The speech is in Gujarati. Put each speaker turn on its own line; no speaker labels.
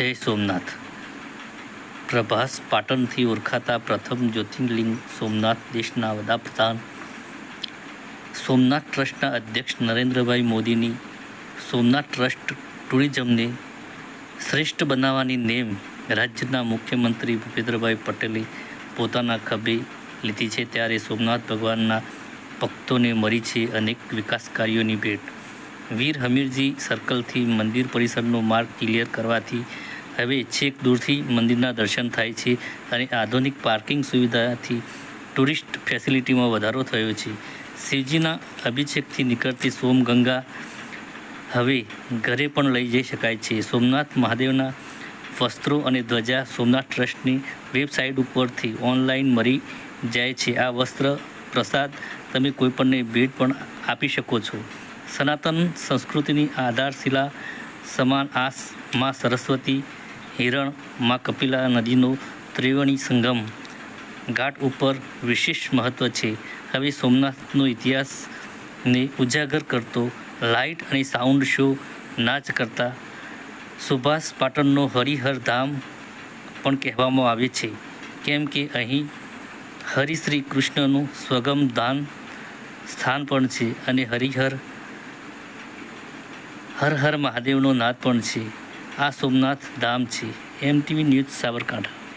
જય સોમનાથ. પ્રભાસ પાટણથી ઓળખાતા પ્રથમ જ્યોતિર્લિંગ સોમનાથ દેશના વડાપ્રધાન. સોમનાથ ટ્રસ્ટના અધ્યક્ષ નરેન્દ્રભાઈ મોદીની સોમનાથ ટ્રસ્ટ ટુરિઝમને શ્રેષ્ઠ બનાવવાની નેમ રાજ્યના મુખ્યમંત્રી ભૂપેન્દ્રભાઈ પટેલે પોતાના ખભે લીધી છે. ત્યારે સોમનાથ ભગવાનના ભક્તોને મળી છે અનેક વિકાસ કાર્યોની ભેટ. વીર હમીરજી સર્કલથી મંદિર પરિસરનો માર્ગ ક્લિયર કરવાથી હવે છેક દૂરથી મંદિરના દર્શન થાય છે અને આધુનિક પાર્કિંગ સુવિધાથી ટુરિસ્ટ ફેસિલિટીમાં વધારો થયો છે. શિવજીના અભિષેકથી નીકળતી સોમગંગા હવે ઘરે પણ લઈ જઈ શકાય છે. સોમનાથ મહાદેવના વસ્ત્રો અને ધ્વજા સોમનાથ ટ્રસ્ટની વેબસાઇટ ઉપરથી ઓનલાઈન મળી જાય છે. આ વસ્ત્ર પ્રસાદ તમે કોઈપણને ભેટ પણ આપી શકો છો. સનાતન સંસ્કૃતિની આધારશિલા સમાન આ માં સરસ્વતી હિરણ, માં કપિલા નદીનો ત્રિવેણી સંગમ. ઘાટ ઉપર વિશેષ મહત્ત્વ છે. હવે સોમનાથનો ઇતિહાસને ઉજાગર કરતો લાઇટ અને સાઉન્ડ શો નાચ કરતા સુભાષ પાટણનો હરિહર ધામ પણ કહેવામાં આવે છે. કેમ કે અહીં હરિશ્રી કૃષ્ણનું સ્વગમ દાન સ્થાન પણ છે અને હરિહર, હર હર મહાદેવનો નાદ પણ છે. આ સોમનાથ ધામ છે એમટીવી ન્યૂઝ સાબરકાંઠા.